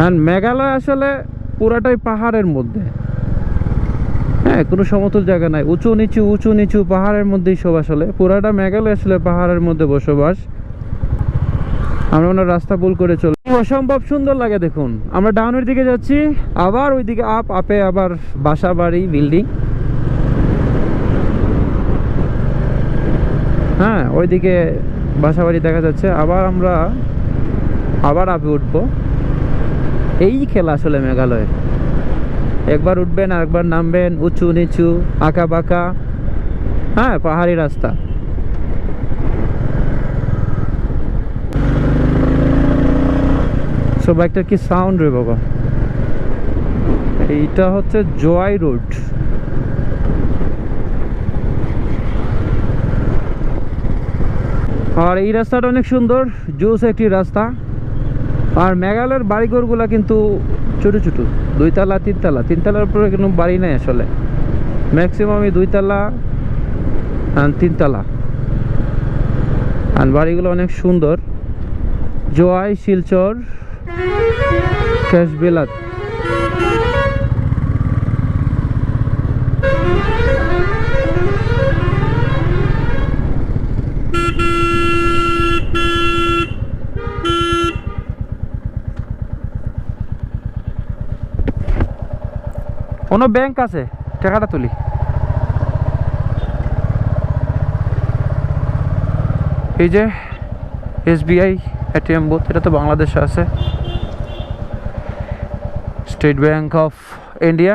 হ্যাঁ মেঘালয় আসলে পুরাটাই পাহাড়ের মধ্যে। হ্যাঁ কোনো সমতল জায়গা নাই। উঁচু, নিচু উঁচু, নিচু পাহাড়ের মধ্যেই সব আসলে। পুরাটা মেঘালয় আসলে পাহাড়ের মধ্যে বসবাস। আমরা ওনার রাস্তা ভুল করে চল অসম্ভব সুন্দর লাগে দেখুন। আমরা ডাউনের দিকে যাচ্ছি। আবার ওইদিকে আপ, আপে আবার বাসা বাড়ি, বিল্ডিং। হ্যাঁ ওইদিকে বাসা বাড়ি দেখা যাচ্ছে। আবার আমরা আবার আপে উঠবো। এই খেলা আসলে মেঘালয়ে। একবার উঠবেন আর একবার নামবেন, উঁচু, নিচু, আঁকা বাঁকা। হ্যাঁ পাহাড়ি রাস্তা। সো বাইকটার কি সাউন্ড রে বাবা? এইটা হচ্ছে জয় রোড। আর এই রাস্তাটা অনেক সুন্দর, জোস একটি রাস্তা। আর মেঘালয়ের বাড়িঘরগুলো কিন্তু ছোটো ছোটো, দুইতলা, তিনতলা। তিনতলার উপরে কোনো বাড়ি নেই আসলে। ম্যাক্সিমামই দুইতলা আর তিনতলা। আর বাড়িগুলো অনেক সুন্দর। জোয়াই, শিলচর ক্যাশবেলাত কোনো ব্যাংক আছে? টাকাটা তুলি। এই যে এসবিআই, এটিএম বুথ এটা তো বাংলাদেশে আছে। State bank of India